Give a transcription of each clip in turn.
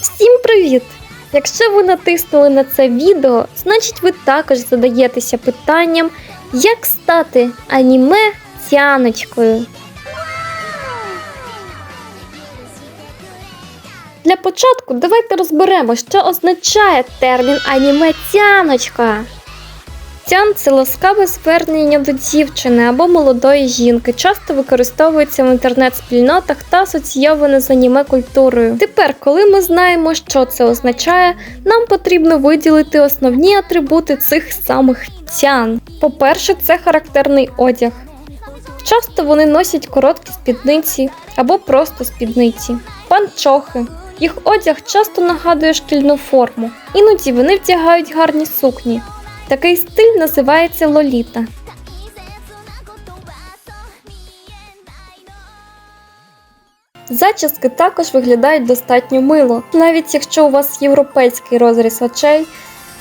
Всім привіт! Якщо ви натиснули на це відео, значить ви також задаєтеся питанням, як стати аніме тяночкою. Для початку давайте розберемо, що означає термін аніме тяночка. Тян це ласкаве звернення до дівчини або молодої жінки, часто використовується в інтернет-спільнотах та асоційоване з аніме культурою. Тепер, коли ми знаємо, що це означає, нам потрібно виділити основні атрибути цих самих тян. По-перше, це характерний одяг. Часто вони носять короткі спідниці або просто спідниці, панчохи. Їх одяг часто нагадує шкільну форму, іноді вони вдягають гарні сукні. Такий стиль називається лоліта. Зачіски також виглядають достатньо мило. Навіть якщо у вас європейський розріз очей,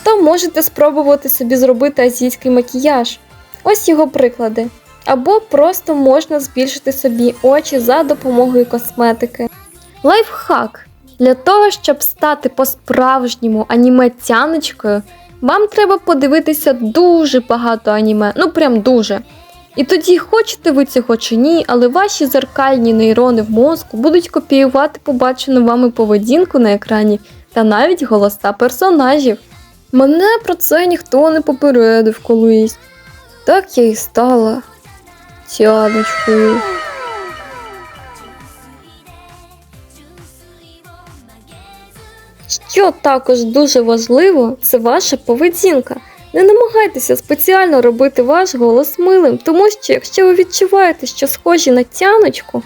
то можете спробувати собі зробити азійський макіяж. Ось його приклади. Або просто можна збільшити собі очі за допомогою косметики. Лайфхак. Для того, щоб стати по-справжньому аніме-тяночкою, вам треба подивитися дуже багато аніме, ну прям дуже. І тоді, хочете ви цього чи ні, але ваші зеркальні нейрони в мозку будуть копіювати побачену вами поведінку на екрані та навіть голоса персонажів. Мене про це ніхто не попередив колись. Так я і стала тяночкою. Що також дуже важливо, це ваша поведінка. Не намагайтеся спеціально робити ваш голос милим, тому що якщо ви відчуваєте, що схожі на тяночку,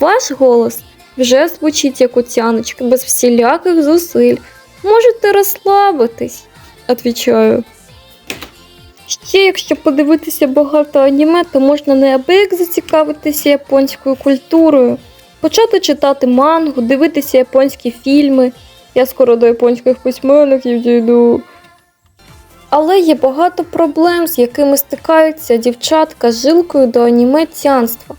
ваш голос вже звучить як у тяночки, без всіляких зусиль. Можете розслабитись, отвічаю. Ще якщо подивитися багато аніме, то можна неабияк зацікавитися японською культурою, почати читати мангу, дивитися японські фільми. Я скоро до японських письменників дійду. Але є багато проблем, з якими стикаються дівчатка з жилкою до аніме тянства.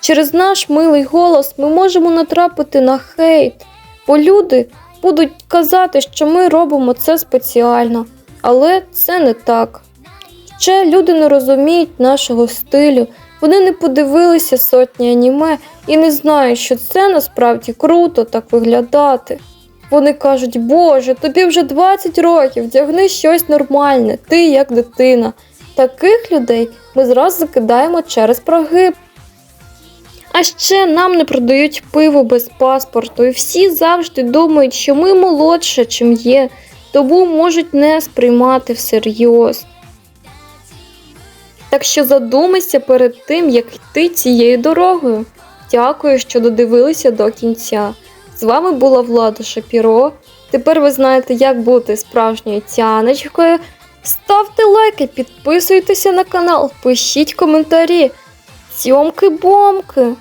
Через наш милий голос ми можемо натрапити на хейт, бо люди будуть казати, що ми робимо це спеціально, але це не так. Ще люди не розуміють нашого стилю, вони не подивилися сотні аніме і не знають, що це насправді круто так виглядати. Вони кажуть, Боже, тобі вже 20 років, вдягни щось нормальне, ти як дитина. Таких людей ми зразу закидаємо через прогиб. А ще нам не продають пиво без паспорту, і всі завжди думають, що ми молодше, чим є, тому можуть не сприймати всерйоз. Так що задумайся перед тим, як йти цією дорогою. Дякую, що додивилися до кінця. З вами була Влада Шапіро. Тепер ви знаєте, як бути справжньою тяночкою. Ставте лайки, підписуйтеся на канал, пишіть коментарі. Цьомки-бомки!